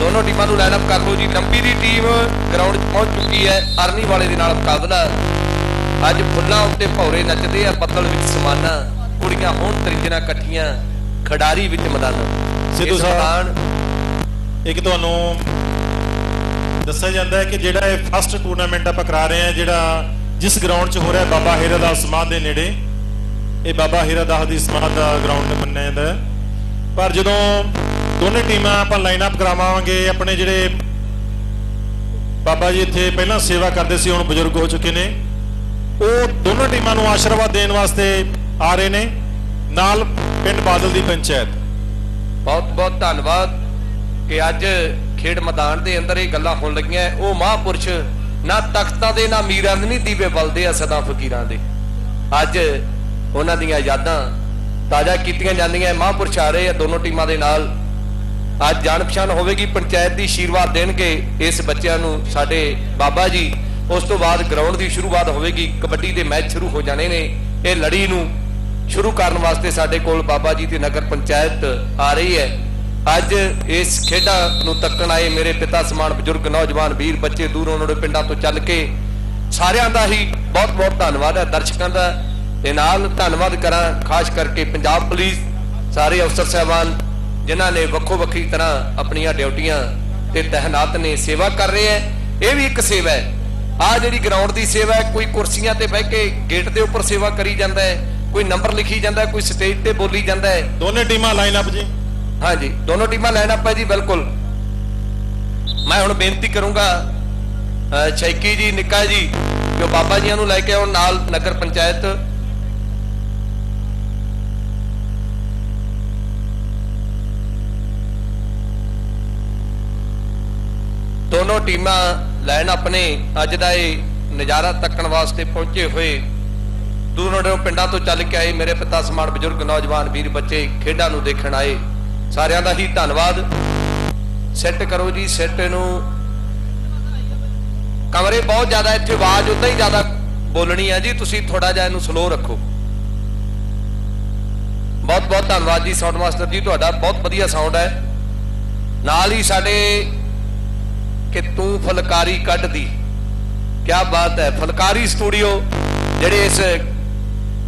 ਦੋਨੋਂ ਟੀਮਾਂ ਨੂੰ ਲਾਈਨ ਅਪ ਕਰ ਲਓ ਜੀ। ਲੰਬੀ ਦੀ ਟੀਮ ਗਰਾਊਂਡ 'ਚ ਪਹੁੰਚ ਚੁੱਕੀ ਹੈ। ਅਰਨੀ ਵਾਲੇ ਦੇ ਨਾਲ ਮੁਕਾਬਲਾ। ਅੱਜ ਫੁੱਲਾਂ ਉੱਤੇ ਭੌਰੇ ਨੱਚਦੇ ਆ ਬੱਦਲ ਵਿੱਚ ਸਮਾਨਾ। ਕੁੜੀਆਂ ਹੋਣ ਤਰਿੰਜਣਾ ਇਕੱਠੀਆਂ ਖਿਡਾਰੀ ਵਿੱਚ ਮੈਦਾਨ। ਸਿੱਧੂ ਸਾਹਿਬ। ਇੱਕ ਤੁਹਾਨੂੰ ਦੱਸਿਆ ਜਾਂਦਾ ਹੈ ਕਿ ਜਿਹੜਾ ਇਹ ਫਸਟ ਟੂਰਨਾਮੈਂਟ ਆਪਾਂ ਕਰਾ ਰਹੇ ਹਾਂ ਜਿਹੜਾ ਜਿਸ ਗਰਾਊਂਡ 'ਚ ਹੋ ਰਿਹਾ ਬਾਬਾ ਹੀਰਾ ਦਾਸ ਸਮਾਧ ਦੇ ਨੇੜੇ। ਇਹ ਬਾਬਾ ਹੀਰਾ ਦਾਸ ਦੀ ਸਮਾਧ ਦਾ ਗਰਾਊਂਡ ਮੰਨਿਆ ਜਾਂਦਾ ਹੈ। ਪਰ ਜਦੋਂ ਦੋਨੇ ਟੀਮਾਂ ਆਪਾਂ ਲਾਈਨ ਅਪ ਕਰਾਵਾਂਗੇ। ਆਪਣੇ ਜਿਹੜੇ ਬਾਬਾ ਜੀ ਇੱਥੇ ਪਹਿਲਾਂ ਸੇਵਾ ਕਰਦੇ ਸੀ, ਹੁਣ ਬਜ਼ੁਰਗ ਹੋ ਚੁੱਕੇ ਨੇ। ਉਹ ਦੋਨੋਂ ਟੀਮਾਂ ਨੂੰ ਆਸ਼ੀਰਵਾਦ ਦੇਣ ਵਾਸਤੇ ਆ ਰਹੇ ਨੇ। ਨਾਲ ਪਿੰਡ ਬਾਦਲ ਦੀ ਪੰਚਾਇਤ। ਬਹੁਤ ਬਹੁਤ ਧੰਨਵਾਦ ਕਿ ਅੱਜ ਖੇਡ ਮੈਦਾਨ ਦੇ ਅੰਦਰ ਇਹ ਗੱਲਾਂ ਹੋਣ ਲੱਗੀਆਂ। ਉਹ ਮਹਾਪੁਰਸ਼ ਨਾ ਤਖਤਾਂ ਦੇ, ਨਾ ਮੀਰਾਂ ਦੇ, ਨਹੀਂ ਦੀਵੇ ਬਲਦੇ ਆ ਸਦਾ ਫਕੀਰਾਂ ਦੇ। ਅੱਜ ਉਹਨਾਂ ਦੀਆਂ ਯਾਦਾਂ ਤਾਜ਼ਾ ਕੀਤੀਆਂ ਜਾਂਦੀਆਂ। ਮਹਾਪੁਰਸ਼ ਆ ਰਹੇ ਆ, ਦੋਨੋਂ ਟੀਮਾਂ ਦੇ ਨਾਲ। ਅੱਜ ਜਾਣ ਪਛਾਣ ਹੋਵੇਗੀ, ਪੰਚਾਇਤ ਦੀ ਆਸ਼ੀਰਵਾਦ ਦੇਣਗੇ ਇਸ ਬੱਚਿਆਂ ਨੂੰ, ਸਾਡੇ ਬਾਬਾ ਜੀ। ਉਸ ਤੋਂ ਬਾਅਦ ਗਰਾਊਂਡ ਦੀ ਸ਼ੁਰੂਆਤ ਹੋਵੇਗੀ, ਕਬੱਡੀ ਦੇ ਮੈਚ ਸ਼ੁਰੂ ਹੋ ਜਾਣੇ ਨੇ। ਇਹ ਲੜੀ ਨੂੰ ਸ਼ੁਰੂ ਕਰਨ ਵਾਸਤੇ ਸਾਡੇ ਕੋਲ ਬਾਬਾ ਜੀ ਦੀ ਨਗਰ ਪੰਚਾਇਤ ਆ ਰਹੀ ਹੈ। ਅੱਜ ਇਸ ਖੇਡਾਂ ਨੂੰ ਤੱਕਣ ਆਏ ਮੇਰੇ ਪਿਤਾ ਸਮਾਨ ਬਜ਼ੁਰਗ ਨੌਜਵਾਨ ਵੀਰ ਬੱਚੇ ਦੂਰੋਂ ਨੇੜੇ ਪਿੰਡਾਂ ਤੋਂ ਚੱਲ ਕੇ ਸਾਰਿਆਂ ਦਾ ਹੀ ਬਹੁਤ ਬਹੁਤ ਧੰਨਵਾਦ ਹੈ। ਦਰਸ਼ਕਾਂ ਦਾ ਤੇ ਨਾਲ ਧੰਨਵਾਦ ਕਰਾਂ, ਖਾਸ ਕਰਕੇ ਪੰਜਾਬ ਪੁਲਿਸ, ਸਾਰੇ ਅਫਸਰ ਸਹਿਬਾਨ ਜਿਨ੍ਹਾਂ ਨੇ ਵੱਖੋ ਵੱਖਰੀ ਤਰ੍ਹਾਂ ਆਪਣੀਆਂ ਡਿਊਟੀਆਂ ਤੇ ਤਹਿਨਾਤ ਨੇ ਸੇਵਾ ਕਰ ਰਹੇ ਹੈ ਇਹ ਵੀ ਇੱਕ ਸੇਵਾ ਹੈ। ਆ ਜਿਹੜੀ ਗਰਾਊਂਡ ਦੀ ਸੇਵਾ ਹੈ ਕੋਈ ਕੁਰਸੀਆਂ ਤੇ ਬਹਿ ਕੇ ਗੇਟ ਦੇ ਉੱਪਰ ਸੇਵਾ ਕਰੀ ਜਾਂਦਾ ਹੈ ਕੋਈ ਨੰਬਰ ਲਿਖੀ ਜਾਂਦਾ ਹੈ ਕੋਈ ਸਟੇਜ ਤੇ ਬੋਲੀ ਜਾਂਦਾ ਹੈ। ਦੋਨੇ ਟੀਮਾਂ ਲਾਈਨ ਅਪ ਜੀ। ਹਾਂਜੀ ਦੋਨੋਂ ਟੀਮਾਂ ਲਾਈਨ ਅਪ ਹੈ ਜੀ ਬਿਲਕੁਲ। ਮੈਂ ਹੁਣ ਬੇਨਤੀ ਕਰੂੰਗਾ ਸ਼ੈਕੀ ਜੀ ਨਿੱਕਾ ਜੀ ਜੋ ਬਾਬਾ ਜੀਆਂ ਨੂੰ ਲੈ ਕੇ ਆਉਣ ਨਾਲ ਨਗਰ ਪੰਚਾਇਤ ਟੀਮਾਂ ਲੈਣ ਆਪਣੇ ਅੱਜ ਦਾ ਇਹ ਨਜ਼ਾਰਾ ਤੱਕਣ ਵਾਸਤੇ ਪਹੁੰਚੇ ਹੋਏ। ਦੂਰੋਂ ਨੇੜੋਂ ਪਿੰਡਾਂ ਤੋਂ ਚੱਲ ਕੇ ਆਏ ਮੇਰੇ ਪਿਤਾ ਸਮਾਨ ਬਜ਼ੁਰਗ ਨੌਜਵਾਨ ਵੀਰ ਬੱਚੇ ਖੇਡਾਂ ਨੂੰ ਦੇਖਣ ਆਏ। ਸਾਰਿਆਂ ਦਾ ਹੀ ਧੰਨਵਾਦ। ਸੈੱਟ ਕਰੋ ਜੀ ਸੈੱਟ ਨੂੰ। ਕਮਰੇ ਬਹੁਤ ਜ਼ਿਆਦਾ ਇੱਥੇ, ਆਵਾਜ਼ ਉਦਾਂ ਹੀ ਜ਼ਿਆਦਾ ਬੋਲਣੀ ਹੈ ਜੀ। ਤੁਸੀਂ ਥੋੜਾ ਜਿਹਾ ਇਹਨੂੰ ਸਲੋ ਰੱਖੋ। ਬਹੁਤ ਬਹੁਤ ਧੰਨਵਾਦ ਜੀ ਸਾਊਂਡ ਮਾਸਟਰ ਜੀ। ਤੁਹਾਡਾ ਬਹੁਤ ਵਧੀਆ ਸਾਊਂਡ ਹੈ। ਨਾਲ ਹੀ ਸਾਡੇ ਕਿ ਤੂੰ ਫਲਕਾਰੀ ਕੱਢਦੀ ਕੀ ਬਾਤ ਹੈ ਫਲਕਾਰੀ ਸਟੂਡੀਓ ਜਿਹੜੇ ਇਸ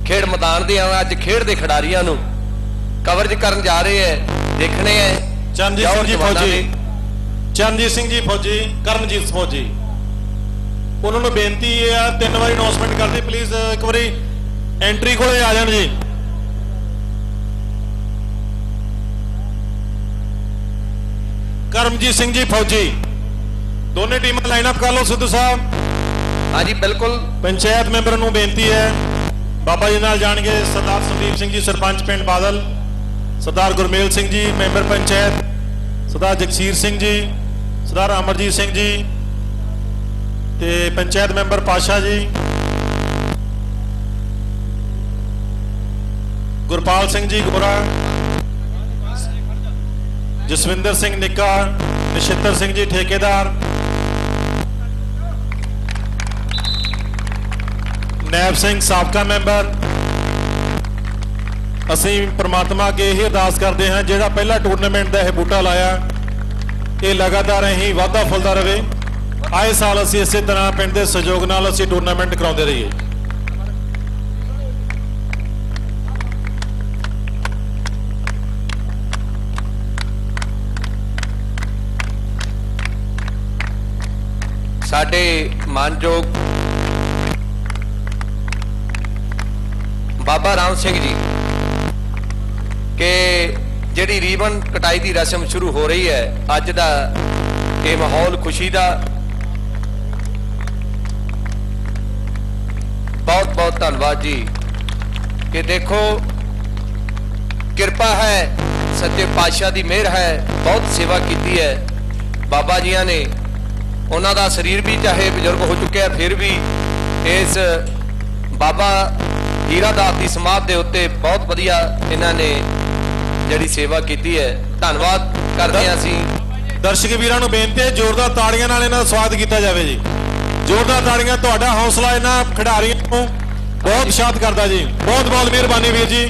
ਖੇਡ ਮੈਦਾਨ ਦੇ ਆ ਅੱਜ ਖੇਡ ਦੇ ਖਿਡਾਰੀਆਂ ਨੂੰ ਕਵਰੇਜ ਕਰਨ ਜਾ ਰਹੇ ਹੈ ਦੇਖਣੇ ਹੈ। ਚਰਨਜੀਤ ਸਿੰਘ ਜੀ ਫੌਜੀ। ਚਰਨਜੀਤ ਸਿੰਘ ਜੀ ਫੌਜੀ ਕਰਮਜੀਤ ਫੌਜੀ। ਉਹਨਾਂ ਨੂੰ ਬੇਨਤੀ ਇਹ ਆ ਤਿੰਨ ਵਾਰੀ ਅਨਾਉਂਸਮੈਂਟ ਕਰਦੇ ਪਲੀਜ਼ ਇੱਕ ਵਾਰੀ ਐਂਟਰੀ ਕੋਲੇ ਆ ਜਾਣ ਜੀ। ਕਰਮਜੀਤ ਸਿੰਘ ਜੀ ਫੌਜੀ। ਦੋਨੇ ਟੀਮਾਂ ਲਾਈਨ ਅਪ ਕਰ ਲਓ ਸਿੱਧੂ ਸਾਹਿਬ। ਹਾਂਜੀ ਬਿਲਕੁਲ। ਪੰਚਾਇਤ ਮੈਂਬਰ ਨੂੰ ਬੇਨਤੀ ਹੈ। ਬਾਬਾ ਜੀ ਨਾਲ ਜਾਣਗੇ ਸਰਦਾਰ ਸੰਦੀਪ ਸਿੰਘ ਜੀ ਸਰਪੰਚ ਪਿੰਡ ਬਾਦਲ। ਸਰਦਾਰ ਗੁਰਮੇਲ ਸਿੰਘ ਜੀ ਮੈਂਬਰ ਪੰਚਾਇਤ। ਸਰਦਾਰ ਜਗਸੀਰ ਸਿੰਘ ਜੀ ਸਰਦਾਰ ਅਮਰਜੀਤ ਸਿੰਘ ਜੀ ਤੇ ਪੰਚਾਇਤ ਮੈਂਬਰ ਪਾਸ਼ਾ ਜੀ। ਗੁਰਪਾਲ ਸਿੰਘ ਜੀ ਗੋਰਾ। ਜਸਵਿੰਦਰ ਸਿੰਘ ਨਿੱਕਾ ਨਛੱਤਰ ਸਿੰਘ ਜੀ ਠੇਕੇਦਾਰ। ਨੈਬ ਸਿੰਘ ਸਾਬਕਾ ਮੈਂਬਰ। ਅਸੀਂ ਪ੍ਰਮਾਤਮਾ ਅੱਗੇ ਇਹ ਅਰਦਾਸ ਕਰਦੇ ਹਾਂ, ਜਿਹੜਾ ਪਹਿਲਾ ਟੂਰਨਾਮੈਂਟ ਦਾ ਇਹ ਬੂਟਾ ਲਾਇਆ, ਇਹ ਲਗਾਤਾਰ ਹੀ ਵਾਧਾ ਫੁੱਲਦਾ ਰਹੇ। ਆਏ ਸਾਲ ਅਸੀਂ ਇਸੇ ਤਰ੍ਹਾਂ ਪਿੰਡ ਦੇ ਸਹਿਯੋਗ ਨਾਲ ਅਸੀਂ ਟੂਰਨਾਮੈਂਟ ਕਰਾਉਂਦੇ ਰਹੀਏ। ਸਾਡੇ ਮਾਨਯੋਗ ਬਾਬਾ ਰਾਮ ਸਿੰਘ ਜੀ, ਕਿ ਜਿਹੜੀ ਰੀਬਨ ਕਟਾਈ ਦੀ ਰਸਮ ਸ਼ੁਰੂ ਹੋ ਰਹੀ ਹੈ, ਅੱਜ ਦਾ ਇਹ ਮਾਹੌਲ ਖੁਸ਼ੀ ਦਾ ਬਹੁਤ ਬਹੁਤ ਧੰਨਵਾਦ ਜੀ। ਕਿ ਦੇਖੋ, ਕਿਰਪਾ ਹੈ, ਸੱਚੇ ਪਾਤਸ਼ਾਹ ਦੀ ਮਿਹਰ ਹੈ, ਬਹੁਤ ਸੇਵਾ ਕੀਤੀ ਹੈ। ਬਾਬਾ ਜੀਆਂ ਨੇ ਉਹਨਾਂ ਦਾ ਸਰੀਰ ਵੀ ਚਾਹੇ ਬਜ਼ੁਰਗ ਹੋ ਚੁੱਕਿਆ ਫਿਰ ਵੀ ਇਸ ਬਾਬਾ ਹੀਰਾ ਦਾਸ ਦੀ ਸਮਾਧ ਦੇ ਉੱਤੇ ਬਹੁਤ ਵਧੀਆ ਇਹਨਾਂ ਨੇ ਜਿਹੜੀ ਸੇਵਾ ਕੀਤੀ ਹੈ। ਧੰਨਵਾਦ ਕਰਦੇ ਹਾਂ ਅਸੀਂ। ਦਰਸ਼ਕ ਵੀਰਾਂ ਨੂੰ ਬੇਨਤੀ ਹੈ ਜ਼ੋਰਦਾਰ ਤਾੜੀਆਂ ਨਾਲ ਇਹਨਾਂ ਦਾ ਸਵਾਗਤ ਕੀਤਾ ਜਾਵੇ ਜੀ। ਜ਼ੋਰਦਾਰ ਤਾੜੀਆਂ ਤੁਹਾਡਾ ਹੌਸਲਾ ਇਹਨਾਂ ਖਿਡਾਰੀਆਂ ਨੂੰ ਬਹੁਤ ਸ਼ਾਤ ਕਰਦਾ ਜੀ। ਬਹੁਤ ਬਹੁਤ ਮਿਹਰਬਾਨੀ ਵੀਰ ਜੀ।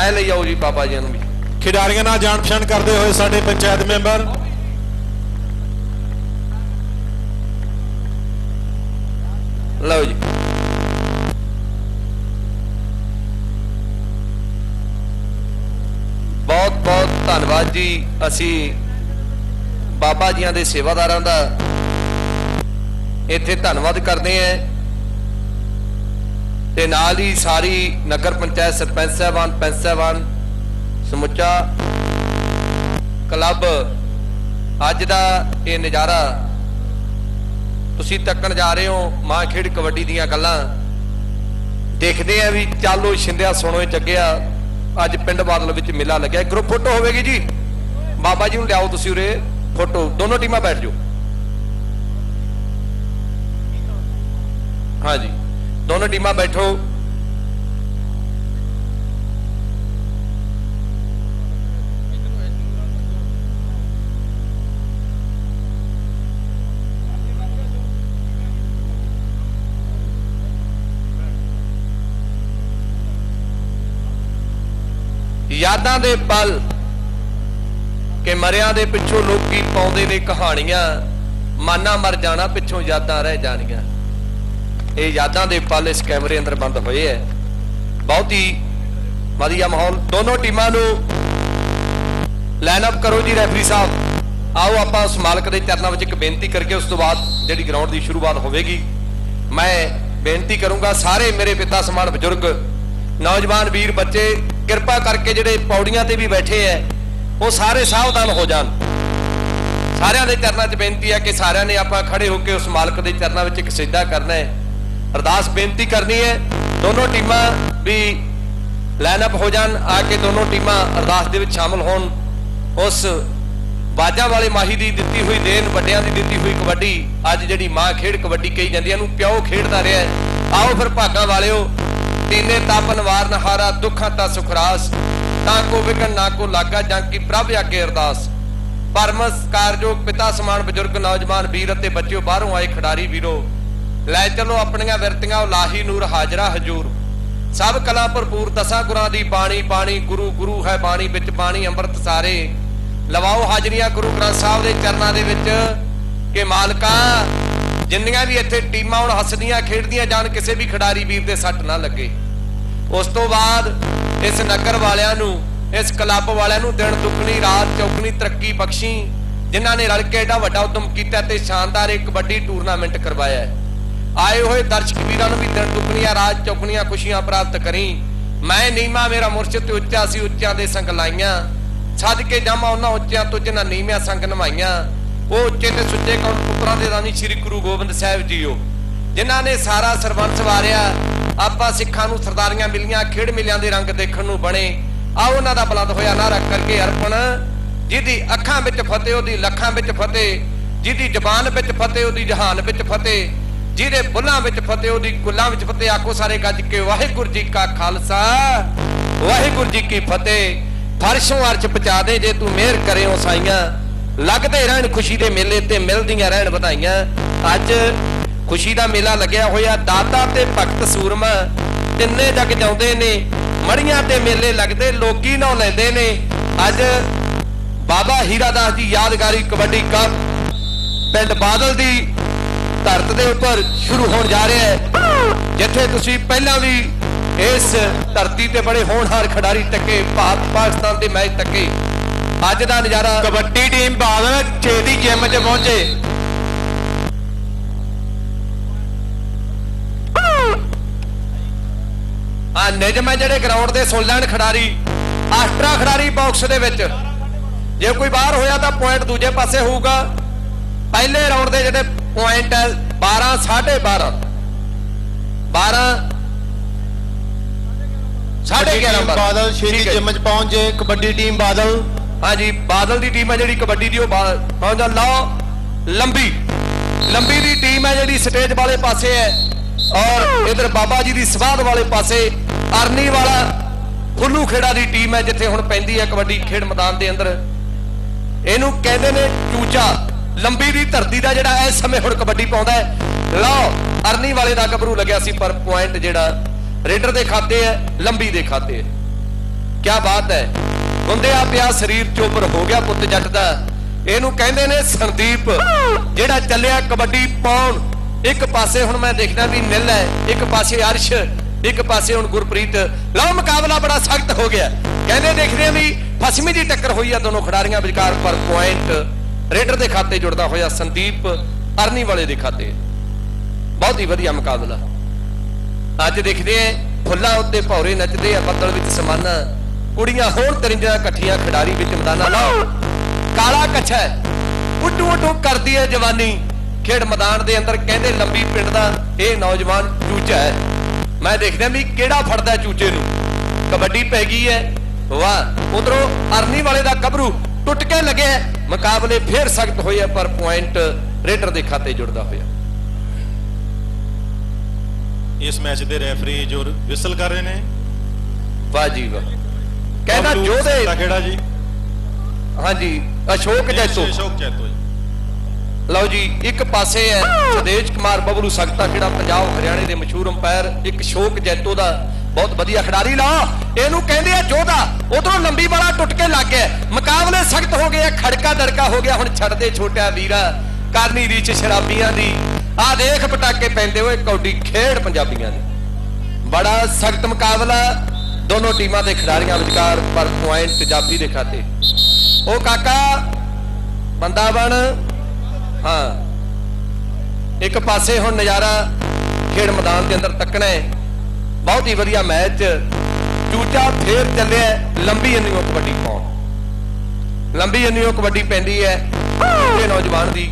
ਐ ਲਈ ਆਓ ਜੀ ਬਾਬਾ ਜੀ ਨੂੰ ਵੀ। ਖਿਡਾਰੀਆਂ ਨਾਲ ਜਾਣ ਪਛਾਣ ਕਰਦੇ ਹੋਏ ਸਾਡੇ ਪੰਚਾਇਤ ਮੈਂਬਰ। ਲਓ ਜੀ। ਧੰਨਵਾਦ ਜੀ। ਅਸੀਂ ਬਾਬਾ ਜੀਆਂ ਦੇ ਸੇਵਾਦਾਰਾਂ ਦਾ ਇੱਥੇ ਧੰਨਵਾਦ ਕਰਦੇ ਆਂ ਤੇ ਨਾਲ ਹੀ ਸਾਰੀ ਨਗਰ ਪੰਚਾਇਤ ਸਰਪੰਚ ਸਾਹਿਬਾਨ, ਪੰਚ ਸਾਹਿਬਾਨ, ਸਮੁੱਚਾ ਕਲੱਬ, ਅੱਜ ਦਾ ਇਹ ਨਜ਼ਾਰਾ ਤੁਸੀਂ ਤੱਕਣ ਜਾ ਰਹੇ ਹੋ, ਮਾਂ ਖੇਡ ਕਬੱਡੀ ਦੀਆਂ ਗੱਲਾਂ। ਦੇਖਦੇ ਆ ਵੀ ਚਾਲੋ ਛਿੰਦਿਆ ਸੁਣੋ ਚੱਗਿਆ ਅੱਜ ਪਿੰਡ ਬਾਦਲ ਵਿੱਚ ਮੇਲਾ ਲੱਗਿਆ। ਗਰੁੱਪ ਫੋਟੋ ਹੋਵੇਗੀ ਜੀ। ਬਾਬਾ ਜੀ ਨੂੰ ਲਿਆਓ ਤੁਸੀਂ ਉਰੇ ਫੋਟੋ ਦੋਨੋਂ ਟੀਮਾਂ ਬੈਠ ਜਾਓ। ਹਾਂਜੀ। ਦੋਨੋਂ ਟੀਮਾਂ ਬੈਠੋ। ਯਾਦਾਂ ਦੇ ਪਲ ਕਿ ਮਰਿਆਂ ਦੇ ਪਿੱਛੋਂ ਲੋਕੀ ਪਾਉਂਦੇ ਨੇ ਕਹਾਣੀਆਂ, ਮਾਨਾ ਮਰ ਜਾਣਾ, ਪਿੱਛੋਂ ਯਾਦਾਂ ਰਹਿ ਜਾਣੀਆਂ। ਇਹ ਯਾਦਾਂ ਦੇ ਪਲ ਇਸ ਕੈਮਰੇ ਅੰਦਰ ਬੰਦ ਹੋਏ ਐ। ਬਹੁਤ ਹੀ ਵਧੀਆ ਮਾਹੌਲ। ਦੋਨੋਂ ਟੀਮਾਂ ਨੂੰ ਲਾਈਨ ਅਪ ਕਰੋ ਜੀ ਰੈਫਰੀ ਸਾਹਿਬ। ਆਓ ਆਪਾਂ ਉਸ ਮਾਲਕ ਦੇ ਚਰਨਾਂ ਵਿੱਚ ਇੱਕ ਬੇਨਤੀ ਕਰਕੇ ਉਸ ਤੋਂ ਬਾਅਦ ਜਿਹੜੀ ਗਰਾਊਂਡ ਦੀ ਸ਼ੁਰੂਆਤ ਹੋਵੇਗੀ, ਮੈਂ ਬੇਨਤੀ ਕਰੂੰਗਾ ਸਾਰੇ ਮੇਰੇ ਪਿਤਾ ਸਮਾਨ ਬਜ਼ੁਰਗ, ਨੌਜਵਾਨ ਵੀਰ, ਬੱਚੇ ਕਿਰਪਾ ਕਰਕੇ ਜਿਹੜੇ ਪੌੜੀਆਂ ਤੇ ਵੀ ਬੈਠੇ ਐ, ਉਹ ਸਾਰੇ ਸਾਵਧਾਨ ਹੋ ਜਾਣ। ਸਾਰਿਆਂ ਦੇ ਚਰਨਾਂ 'ਚ ਬੇਨਤੀ ਹੈ ਕਿ ਸਾਰਿਆਂ ਨੇ ਆਪਾਂ ਖੜੇ ਹੋ ਕੇ ਉਸ ਮਾਲਕ ਦੇ ਚਰਨਾਂ ਵਿੱਚ ਇੱਕ ਸਿੱਧਾ ਕਰਨਾ ਹੈ ਅਰਦਾਸ ਬੇਨਤੀ ਕਰਨੀ ਹੈ ਦੋਨੋਂ ਟੀਮਾਂ ਵੀ ਲਾਈਨ ਅਪ ਹੋ ਜਾਣ, ਆ ਕੇ ਦੋਨੋਂ ਟੀਮਾਂ ਅਰਦਾਸ ਦੇ ਵਿੱਚ ਸ਼ਾਮਲ ਹੋਣ। ਉਸ ਬਾਜਾਂ ਵਾਲੇ ਮਾਹੀ ਦੀ ਦਿੱਤੀ ਹੋਈ ਦੇਣ, ਵੱਡਿਆਂ ਦੀ ਦਿੱਤੀ ਹੋਈ ਕਬੱਡੀ, ਅੱਜ ਜਿਹੜੀ ਮਾਂ ਖੇਡ ਕਬੱਡੀ ਕਹੀ ਜਾਂਦੀ ਹੈ ਇਹਨੂੰ ਪਿਓ ਖੇਡਦਾ ਰਿਹਾ ਆਓ ਫਿਰ ਭਾਗਾਂ ਵਾਲਿਓ ਤੀਨੇ ਤਾਪਨ ਵਾਰਨ ਹਾਰਾ ਦੁੱਖਾਂ ਤਾਂ ਸੁਖਰਾਸ। ਤਾਂ ਕੋ ਵਿਕਣ ਨਾ ਕੋ ਲਾਗਾ, ਜਾਂ ਕੀ ਪ੍ਰਭ ਆਗੇ ਅਰਦਾਸ। ਪਰਮਸ ਕਾਰਜੋਗ ਪਿਤਾ ਸਮਾਨ ਬਜ਼ੁਰਗ ਨੌਜਵਾਨ ਵੀਰ ਅਤੇ ਬੱਚਿਓ, ਬਾਹਰੋਂ ਆਏ ਖਿਡਾਰੀ ਵੀਰੋ। ਲੈ ਚਲੋ ਆਪਣੀਆਂ ਵਿਰਤੀਆਂ, ਉਲਾਹੀ ਨੂਰ ਹਾਜ਼ਰਾ, ਹਜੂਰ। ਸਭ ਕਲਾ ਭਰਪੂਰ ਦਸਾਂ ਗੁਰਾਂ ਦੀ ਬਾਣੀ ਬਾਣੀ ਗੁਰੂ ਗੁਰੂ ਹੈ ਬਾਣੀ ਵਿੱਚ, ਬਾਣੀ ਅੰਮ੍ਰਿਤ ਸਾਰੇ। ਲਵਾਓ ਹਾਜ਼ਰੀਆਂ ਗੁਰੂ ਗ੍ਰੰਥ ਸਾਹਿਬ ਦੇ ਚਰਨਾਂ ਦੇ ਵਿੱਚ। ਕਿ ਮਾਲਕਾ ਜਿੰਨੀਆਂ ਵੀ ਇੱਥੇ ਟੀਮਾਂ ਹੁਣ ਹੱਸਦੀਆਂ, ਖੇਡਦੀਆਂ, ਜਾਣ ਕਿਸੇ ਵੀ ਖਿਡਾਰੀ ਵੀਰ ਦੇ ਸੱਟ ਨਾ ਲੱਗੇ। ਉਸ ਤੋਂ ਬਾਅਦ ਇਸ ਨਗਰ ਵਾਲਿਆਂ ਨੂੰ, ਇਸ ਕਲੱਬ ਵਾਲਿਆਂ ਨੂੰ ਦਿਨ ਦੁੱਗਣੀ, ਰਾਤ ਚੌਗਣੀ, ਤਰੱਕੀ ਬਖਸ਼ੀ, ਜਿਨ੍ਹਾਂ ਨੇ ਰਲ ਕੇ ਏਡਾ ਵੱਡਾ ਉਦਮ ਕੀਤਾ ਤੇ ਸ਼ਾਨਦਾਰ ਇੱਕ ਵੱਡੀ ਟੂਰਨਾਮੈਂਟ ਕਰਵਾਇਆ ਆਏ ਹੋਏ ਦਰਸ਼ਕ ਵੀਰਾਂ ਨੂੰ ਵੀ ਦਿਨ ਦੁੱਗਣੀਆਂ, ਰਾਤ ਚੌਗਣੀਆਂ ਖੁਸ਼ੀਆਂ ਪ੍ਰਾਪਤ ਕਰੀ। ਮੈਂ ਨੀਮਾ, ਮੇਰਾ ਮੁਰਸ਼ਿਦ ਤੇ ਉੱਚਾ ਸੀ ਉੱਚਿਆਂ ਦੇ ਸੰਗ ਲਾਈਆਂ। ਛੱਡ ਕੇ ਜਾਵਾਂ ਉਹਨਾਂ ਉੱਚਿਆਂ ਤੋਂ ਜਿਨ੍ਹਾਂ ਨੀਵਿਆਂ ਸੰਗ ਨਵਾਈਆਂ ਉਹ ਉੱਚੇ ਤੇ ਸੁੱਚੇ ਕੌਣ ਪੁੱਤਰਾਂ ਦੇ ਰਾਣੀ ਸ੍ਰੀ ਗੁਰੂ ਗੋਬਿੰਦ ਸਾਹਿਬ ਜੀਓ। ਜਿਨ੍ਹਾਂ ਨੇ ਸਾਰਾ ਸਰਬੰਸ ਵਾਰਿਆ, ਆਪਾਂ ਸਿੱਖਾਂ ਨੂੰ ਸਰਦਾਰੀਆਂ ਮਿਲੀਆਂ, ਖੇਡ ਮਿਲਿਆਂ ਦੇ ਰੰਗ ਦੇਖਣ ਨੂੰ ਬਣੇ। ਆ ਉਹਨਾਂ ਦਾ ਬੁਲੰਦ ਹੋਇਆ ਨਾਰਾ ਕਰਕੇ ਅਰਪਣ। ਜਿਹਦੀ ਅੱਖਾਂ ਵਿੱਚ ਫਤਿਹ, ਉਹਦੀ ਲੱਖਾਂ ਵਿੱਚ ਫਤਿਹ। ਜਿਹਦੀ ਜ਼ਬਾਨ ਵਿੱਚ ਫਤਿਹ, ਉਹਦੀ ਜਹਾਨ ਵਿੱਚ ਫਤਿਹ। ਜਿਹਦੇ ਬੁੱਲਾਂ ਵਿੱਚ ਫਤਿਹ, ਉਹਦੀ ਕੁੱਲਾਂ ਵਿੱਚ ਫਤਿਹ। ਆਖੋ ਸਾਰੇ ਗੱਜ ਕੇ, ਵਾਹਿਗੁਰੂ ਜੀ ਕਾ ਖਾਲਸਾ, ਵਾਹਿਗੁਰੂ ਜੀ ਕੀ ਫਤਿਹ। ਫਰਸ਼ੋਂ ਅਰਸ਼ ਪਚਾ ਦੇ, ਜੇ ਤੂੰ ਮਿਹਰ ਕਰਿਓ ਸਾਈਆਂ ਲੱਗਦੇ ਰਹਿਣ ਖੁਸ਼ੀ ਦੇ ਮੇਲੇ ਤੇ ਮਿਲਦੀਆਂ ਰਹਿਣ ਵਧਾਈਆਂ। ਅੱਜ ਖੁਸ਼ੀ ਦਾ ਮੇਲਾ ਲੱਗਿਆ ਹੋਇਆ। ਦਾਤਾ ਤੇ ਭਗਤ ਸੂਰਮਾ ਤਿੰਨੇ ਜਗ ਜਾਉਂਦੇ ਨੇ। ਮੜੀਆਂ ਤੇ ਮੇਲੇ ਲੱਗਦੇ, ਲੋਕੀ ਨੌ ਲੈਂਦੇ ਨੇ। ਅੱਜ ਬਾਬਾ ਹੀਰਾ ਦਾਸ ਦੀ ਯਾਦਗਾਰੀ ਕਬੱਡੀ ਕੱਪ ਪਿੰਡ ਬਾਦਲ ਦੀ ਧਰਤ ਦੇ ਉੱਪਰ ਸ਼ੁਰੂ ਹੋਣ ਜਾ ਰਿਹਾ ਹੈ। ਜਿੱਥੇ ਤੁਸੀਂ ਪਹਿਲਾਂ ਵੀ ਇਸ ਧਰਤੀ ਤੇ ਬੜੇ ਹੋਣਹਾਰ ਖਿਡਾਰੀ ਟੱਕੇ ਭਾਰਤ ਪਾਕਿਸਤਾਨ ਦੇ ਮੈਚ ਟੱਕੇ। ਅੱਜ ਦਾ ਨਜ਼ਾਰਾ ਕਬੱਡੀ ਟੀਮ ਬਾਦਲ ਛੇਤੀ ਜਿਮ 'ਚ ਪਹੁੰਚੇ। ਆ ਨਿਜਮ ਹੈ ਜਿਹੜੇ ਗਰਾਊਂਡ ਦੇ ਸੁਣ ਲੈਣ ਖਿਡਾਰੀ ਆਸਟਰਾ ਖਿਡਾਰੀ ਬਾਕਸ ਦੇ ਵਿੱਚ। ਜੇ ਕੋਈ ਬਾਹਰ ਹੋਇਆ ਤਾਂ ਪੁਆਇੰਟ ਦੂਜੇ ਪਾਸੇ ਹੋਊਗਾ। ਪਹਿਲੇ ਰਾਉਂਡ ਦੇ ਜਿਹੜੇ ਪੁਆਇੰਟ ਹੈ 12 12.5 12 11 ਬਾਦਲ ਛੇਤੀ ਜਿਮ 'ਚ ਪਹੁੰਚੇ ਕਬੱਡੀ ਟੀਮ ਬਾਦਲ। ਹਾਂਜੀ, ਬਾਦਲ ਦੀ ਟੀਮ ਹੈ ਜਿਹੜੀ ਕਬੱਡੀ ਦੀ, ਉਹ ਬਾ- ਪਹੁੰਚਦਾ ਲਓ। ਲੰਬੀ ਲੰਬੀ ਦੀ ਟੀਮ ਹੈ ਜਿਹੜੀ ਸਟੇਜ ਵਾਲੇ ਪਾਸੇ ਹੈ। ਔਰ ਇਧਰ ਬਾਬਾ ਜੀ ਦੀ ਸਵਾਦ ਵਾਲੇ ਪਾਸੇ, ਅਰਨੀ ਵਾਲਾ ਫੁੱਲੂ ਖੇੜਾ ਦੀ ਟੀਮ ਹੈ, ਜਿੱਥੇ ਹੁਣ ਪੈਂਦੀ ਹੈ ਕਬੱਡੀ ਖੇਡ ਮੈਦਾਨ ਦੇ ਅੰਦਰ। ਇਹਨੂੰ ਕਹਿੰਦੇ ਨੇ ਚੂਚਾ। ਲੰਬੀ ਦੀ ਧਰਤੀ ਦਾ ਜਿਹੜਾ ਇਸ ਸਮੇਂ ਹੁਣ ਕਬੱਡੀ ਪਾਉਂਦਾ ਹੈ। ਲਓ, ਅਰਨੀ ਵਾਲੇ ਦਾ ਗੱਭਰੂ ਲੱਗਿਆ ਸੀ, ਪਰ ਪੁਆਇੰਟ ਜਿਹੜਾ ਰੇਡਰ ਦੇ ਖਾਤੇ ਹੈ, ਲੰਬੀ ਦੇ ਖਾਤੇ ਹੈ। ਕੀ ਬਾਤ ਹੈ। ਗੁੰਦਿਆ ਪਿਆ ਸਰੀਰ ਚੋਬਰ ਹੋ ਗਿਆ ਪੁੱਤ ਜੱਟ ਦਾ। ਇਹਨੂੰ ਕਹਿੰਦੇ ਨੇ ਸੰਦੀਪ, ਜਿਹੜਾ ਚੱਲਿਆ ਕਬੱਡੀ ਪਾਉਣ। ਇੱਕ ਪਾਸੇ ਹੁਣ ਮੈਂ ਦੇਖਦਾ ਵੀ ਨਿਲ ਹੈ, ਇੱਕ ਪਾਸੇ ਅਰਸ਼, ਇੱਕ ਪਾਸੇ ਹੁਣ ਗੁਰਪ੍ਰੀਤ। ਲਓ, ਮੁਕਾਬਲਾ ਬੜਾ ਸਖਤ ਹੋ ਗਿਆ। ਕਹਿੰਦੇ ਦੇਖਦੇ ਆ ਵੀ ਫਸਵੀਂ ਦੀ ਟੱਕਰ ਹੋਈ ਆ ਦੋਨੋਂ ਖਿਡਾਰੀਆਂ ਵਿਚਕਾਰ, ਪਰ ਪੁਆਇੰਟ ਰੇਡਰ ਦੇ ਖਾਤੇ ਜੁੜਦਾ ਹੋਇਆ ਸੰਦੀਪ, ਅਰਨੀ ਵਾਲੇ ਦੇ ਖਾਤੇ। ਬਹੁਤ ਹੀ ਵਧੀਆ ਮੁਕਾਬਲਾ। ਅੱਜ ਦੇਖਦੇ ਆ, ਫੁੱਲਾਂ ਉੱਤੇ ਭੌਰੇ ਨੱਚਦੇ ਆ, ਬੱਦਲ ਵਿੱਚ ਸਮਾਨਾ। ਕੁੜੀਆਂ ਹੋਣ ਤਰਿੰਜਾਂ ਇਕੱਠੀਆਂ ਖਿਡਾਰੀ ਵਿੱਚ ਮੈਦਾਨਾਂ ਲਾਓ। ਕਾਲਾ ਕੱਛਾ ਉੱਡੂ ਉੱਡੂ ਕਰਦੀ ਹੈ ਜਵਾਨੀ। ਖੇਡ ਮੈਦਾਨ ਦੇ ਅੰਦਰ ਕਹਿੰਦੇ ਲੰਬੀ ਪਿੰਡ ਦਾ ਇਹ ਨੌਜਵਾਨ ਚੂਚਾ ਹੈ। ਮੈਂ ਦੇਖਦਾ ਵੀ ਕਿਹੜਾ ਫੜਦਾ ਚੂਚੇ ਨੂੰ। ਕਬੱਡੀ ਪੈ ਗਈ ਹੈ। ਵਾਹ ਉਧਰੋਂ ਅਰਨੀ ਵਾਲੇ ਦਾ ਕਬਰੂ ਟੁੱਟ ਕੇ ਲੱਗਿਆ ਮੁਕਾਬਲੇ ਫੇਰ ਸਖਤ ਹੋਏ ਪਰ ਪੁਆਇੰਟ ਰੇਡਰ ਦੇ ਖਾਤੇ ਜੁੜਦਾ ਹੋਇਆ। ਇਸ ਮੈਚ ਦੇ ਰੈਫਰੀ ਜੋ ਵਿਸਲ ਕਰ ਰਹੇ ਨੇ। ਵਾਹ ਜੀ ਵਾਹ। ਕਹਿੰਦਾ ਬਬਲੂ ਜੋਧੇ ਸੱਤਾ ਖੇੜਾ ਜੀ? ਹਾਂਜੀ ਅਸ਼ੋਕ ਜੈਤੋ। ਅਸ਼ੋਕ ਜੈਤੋ ਜੀ। ਲਓ ਜੀ ਇੱਕ ਪਾਸੇ ਹੈ ਸੁਦੇਸ਼ ਕੁਮਾਰ ਬਬਲੂ ਸਕਤਾ ਜਿਹੜਾ ਪੰਜਾਬ ਹਰਿਆਣੇ ਦੇ ਮਸ਼ਹੂਰ ਅੰਪਾਇਰ ਇੱਕ ਸ਼ੋਕ ਜੈਤੋ ਦਾ ਬਹੁਤ ਵਧੀਆ ਖਿਡਾਰੀ। ਲਾ ਇਹਨੂੰ ਕਹਿੰਦੇ ਆ ਜੋਧਾ ਉਧਰੋਂ ਲੰਬੀ ਵਾਲਾ ਟੁੱਟ ਕੇ ਲੱਗ ਗਿਆ। ਮੁਕਾਬਲੇ ਸਖਤ ਹੋ ਗਏ ਖੜਕਾ ਦੜਕਾ ਹੋ ਗਿਆ ਹੁਣ ਛੱਡਦੇ ਛੋਟਿਆ ਵੀਰਾ ਕਰਨੀ ਰੀਚ ਸ਼ਰਾਬੀਆਂ ਦੀ। ਆ ਦੇਖ ਪਟਾਕੇ ਪੈਂਦੇ ਹੋਏ ਕੌਡੀ ਖੇਡ ਪੰਜਾਬੀਆਂ ਦੀ। ਬੜਾ ਸਖਤ ਮੁਕਾਬਲਾ ਦੋਨੋਂ ਟੀਮਾਂ ਦੇ ਖਿਡਾਰੀਆਂ ਵਿਚਕਾਰ ਪਰ ਪੁਆਇੰਟ ਪੰਜਾਬੀ ਦੇ ਖਾਤੇ। ਉਹ ਕਾਕਾ, ਬੰਦਾ ਬਣ। ਹਾਂ। ਇੱਕ ਪਾਸੇ ਹੁਣ ਨਜ਼ਾਰਾ ਖੇਡ ਮੈਦਾਨ ਦੇ ਅੰਦਰ ਤੱਕਣਾ ਹੈ। ਬਹੁਤ ਹੀ ਵਧੀਆ ਮੈਚ। ਚੂਚਾ ਫੇਰ ਚੱਲਿਆ ਲੰਬੀ ਅੰਨੀਓ ਕਬੱਡੀ ਪਾਉਣ। ਲੰਬੀ ਅੰਨੀਓ ਕਬੱਡੀ ਪੈਂਦੀ ਹੈ। ਇਹ ਨੌਜਵਾਨ ਦੀ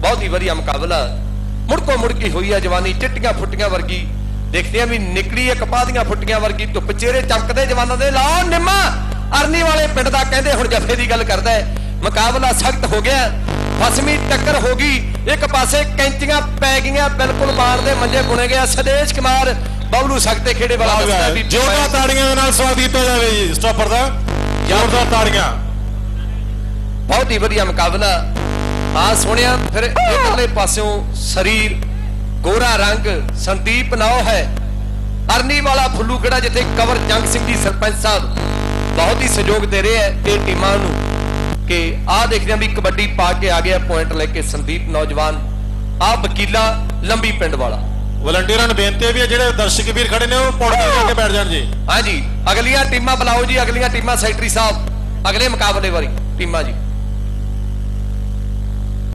ਬਹੁਤ ਹੀ ਵਧੀਆ ਮੁਕਾਬਲਾ। ਮੁੜਕੋ ਮੁੜਕੀ ਹੋਈ ਹੈ ਜਵਾਨੀ, ਚਿੱਟੀਆਂ ਫੁੱਟੀਆਂ ਵਰਗੀ। ਦੇਖਦੇ ਆ ਵੀ ਨਿਕਲੀ ਹੈ ਕਪਾਹ ਦੀਆਂ ਫੁੱਟੀਆਂ ਵਰਗੀ ਧੁੱਪ ਚਿਹਰੇ ਚਮਕਦੇ ਜਵਾਨਾਂ ਦੇ ਲਾਓ ਨਿੰਮਾ। ਅਰਨੀ ਵਾਲੇ ਪਿੰਡ ਦਾ ਕਹਿੰਦੇ ਹੁਣ ਜਫੇ ਦੀ ਗੱਲ ਕਰਦਾ ਹੈ। ਮੁਕਾਬਲਾ ਸਖਤ ਹੋ ਗਿਆ। ਫਸਵੀਂ ਟੱਕਰ ਹੋ ਗਈ। ਇੱਕ ਪਾਸੇ ਕੈਂਚੀਆਂ ਪੈ ਗਈਆਂ ਬਿਲਕੁਲ ਬਾਣ ਦੇ ਮੰਜੇ ਬੁਣੇ ਗਿਆ ਸਦੇਸ਼ ਕੁਮਾਰ ਬਬਲੂ ਸਖਤੇ ਖੇੜੇ ਵਾਲਾ ਦੱਸਦਾ ਵੀ ਜੋਰਦਾਰ ਤਾੜੀਆਂ ਦੇ ਨਾਲ ਸਵਾਗਤ ਕੀਤਾ ਜਾਵੇ ਜੀ ਸਟਾਪਰ ਦਾ। ਜੋਰਦਾਰ ਤਾੜੀਆਂ। ਬਹੁਤ ਹੀ ਵਧੀਆ ਮੁਕਾਬਲਾ। ਆ ਸੁਣਿਆ ਫਿਰ ਇਧਰਲੇ ਪਾਸਿਓਂ ਸਰੀਰ ਗੋਰਾ ਰੰਗ ਸੰਦੀਪ ਨਾਉ ਹੈ। ਅਰਨੀ ਵਾਲਾ ਫੁੱਲੂ ਕਿਹੜਾ ਜਿੱਥੇ ਕਵਰ ਜੰਗ ਸਿੰਘ ਜੀ ਸਰਪੰਚ ਸਾਹਿਬ ਬਹੁਤ ਹੀ ਸਹਿਯੋਗ ਦੇ ਰਹੇ ਹੈ ਇਹ ਟੀਮਾਂ ਨੂੰ ਕਿ ਆਹ ਦੇਖਦੇ ਹਾਂ ਵੀ ਕਬੱਡੀ ਪਾ ਕੇ ਆ ਗਿਆ ਪੁਆਇੰਟ ਲੈ ਕੇ ਸੰਦੀਪ ਨੌਜਵਾਨ ਆ ਵਕੀਲਾ ਲੰਬੀ ਪਿੰਡ ਵਾਲਾ। ਵਲੰਟੀਅਰਾਂ ਨੂੰ ਬੇਨਤੀ ਹੈ ਵੀ ਜਿਹੜੇ ਦਰਸ਼ਕ ਵੀਰ ਖੜੇ ਨੇ ਉਹ ਤੇ ਆ ਕੇ ਬੈਠ ਜਾਣ ਜੀ। ਹਾਂਜੀ ਅਗਲੀਆਂ ਟੀਮਾਂ ਬੁਲਾਓ ਜੀ ਅਗਲੀਆਂ ਟੀਮਾਂ ਸੈਕਟਰੀ ਸਾਹਿਬ ਅਗਲੇ ਮੁਕਾਬਲੇ ਵਾਲੀ ਟੀਮਾਂ ਜੀ।